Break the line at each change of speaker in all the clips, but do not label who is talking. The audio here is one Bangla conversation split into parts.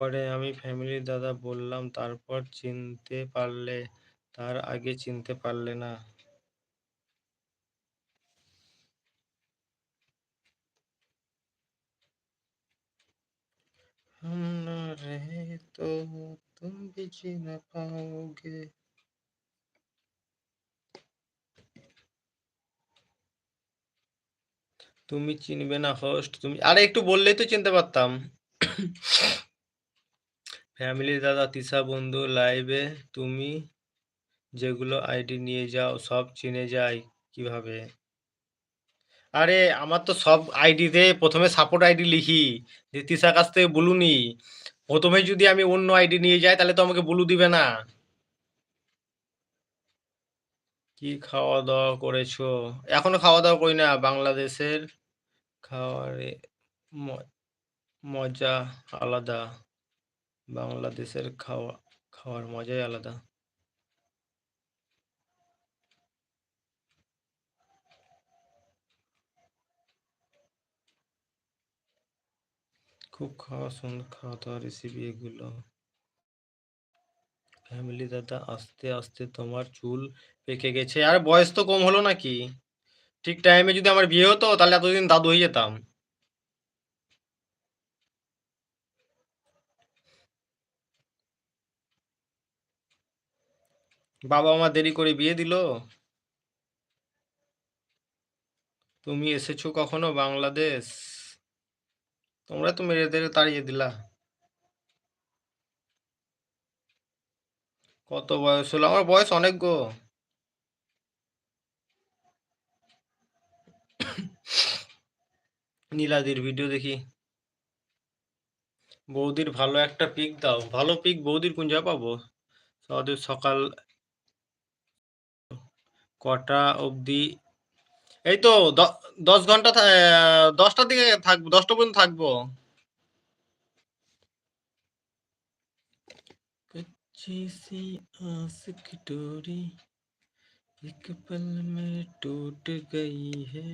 পরে আমি ফ্যামিলির দাদা বললাম তারপর চিনতে পারলে তার আগে চিনতে পারলে না हम न रहे तो तुम भी जी न पाओगे তুমি চিনবে না হোস্ট তুমি আরে একটু বললেই তো চিনতে পারতাম ফ্যামিলির দাদা, তিশা বন্ধু লাইভে তুমি যেগুলো আইডি নিয়ে যাও, সব চিনে যায় কীভাবে? আরে, আমার তো সব আইডিতে প্রথমে সাপোর্ট আইডি লিখি, যে তিশার কাছ থেকে ব্লু নি প্রথমে যদি আমি অন্য আইডি নিয়ে যাই, তাহলে তো আমাকে ব্লু দিবে না। কি খাওয়া দাওয়া করেছ? এখনও খাওয়া দাওয়া করি না, বাংলাদেশের খাওয়ারে মজা আলাদা। বাংলাদেশের খাওয়া, খাওয়ার মজাই আলাদা। খুব খাওয়া সুন্দর খাওয়া দাওয়া রেসিপি এগুলো। ফ্যামিলি দাদা, আস্তে আস্তে তোমার চুল পেকে গেছে। আর বয়স তো কম হলো নাকি? ঠিক টাইমে যদি আমার বিয়ে হতো, তাহলে এতদিন দাদু হয়ে যেতাম। বাবা মা দেরি করে বিয়ে দিল? তুমি এসেছ কখনো বাংলাদেশ? তোমরা তো মেরে দেরে তাড়িয়ে দিলা। কত বয়স হলো? আমার বয়স অনেক গো। নীলাদির ভিডিও দেখি। বৌদির ভালো একটা পিক দাও। ভালো পিক বৌদির কোন জায়গা পাবো সকাল কটা অবধি এই তো দ- দশ ঘন্টা থা- আহ, দশটার দিকে থাকবো দশটা পর্যন্ত থাকবো कच्ची सी आस की डोरी एक पल में टूट गई है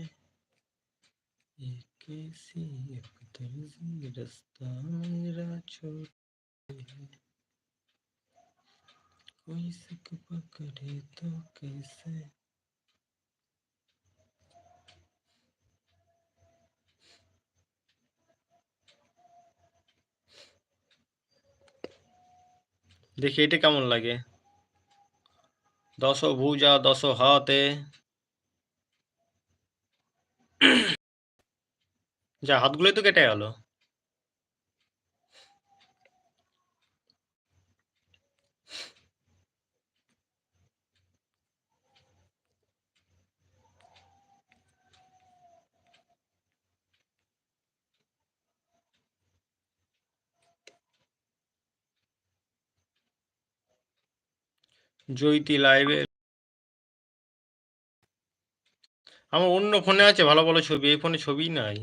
ये कैसी अकदर्जी रास्ता मेरा छोड़ है कोई सिक पकड़े तो कैसे দেখি এটা কেমন লাগে? দশ ভুজা দশ হাতে। যা হাতগুলোই তো কেটে গেল। জয়তি লাইভে আমার অন্য ফোনে আছে, ভালো ভালো ছবি, এই ফোনে ছবি নাই।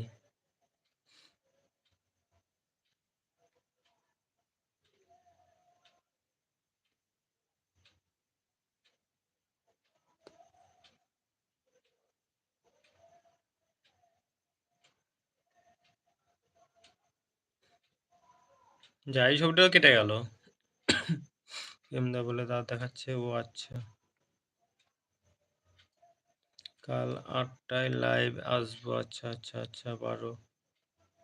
যাই ছবিটাও কেটে গেল। এমদা বলে দাঁত দেখাচ্ছে, ও আচ্ছা। কাল আটটায় লাইভ আসব আচ্ছা আচ্ছা আচ্ছা বারো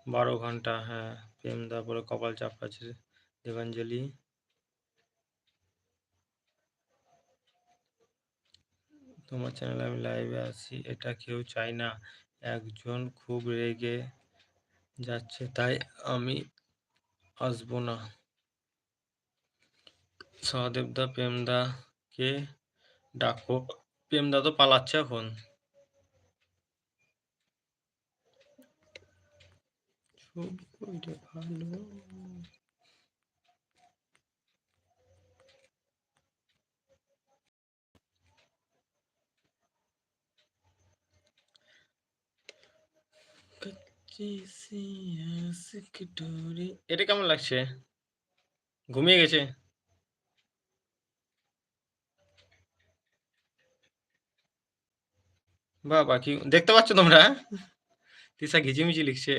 বারো ঘণ্টা হ্যাঁ প্রেমদা বলে কপাল চাপড়াচ্ছে দেবাঞ্জলি। তোমার চ্যানেলে আমি লাইভে আসি এটা কেউ চাই না, একজন খুব রেগে যাচ্ছে, তাই আমি আসব না। সহদেবদা প্রেমদাকে ডাকো। প্রেমদা তো পালাচ্ছে এখন। ভালো? এটা কেমন লাগছে? ঘুমিয়ে গেছে? বাবা কি দেখতে পাচ্ছ তোমরা? তিসা ঘিচিমিচি লিখছে।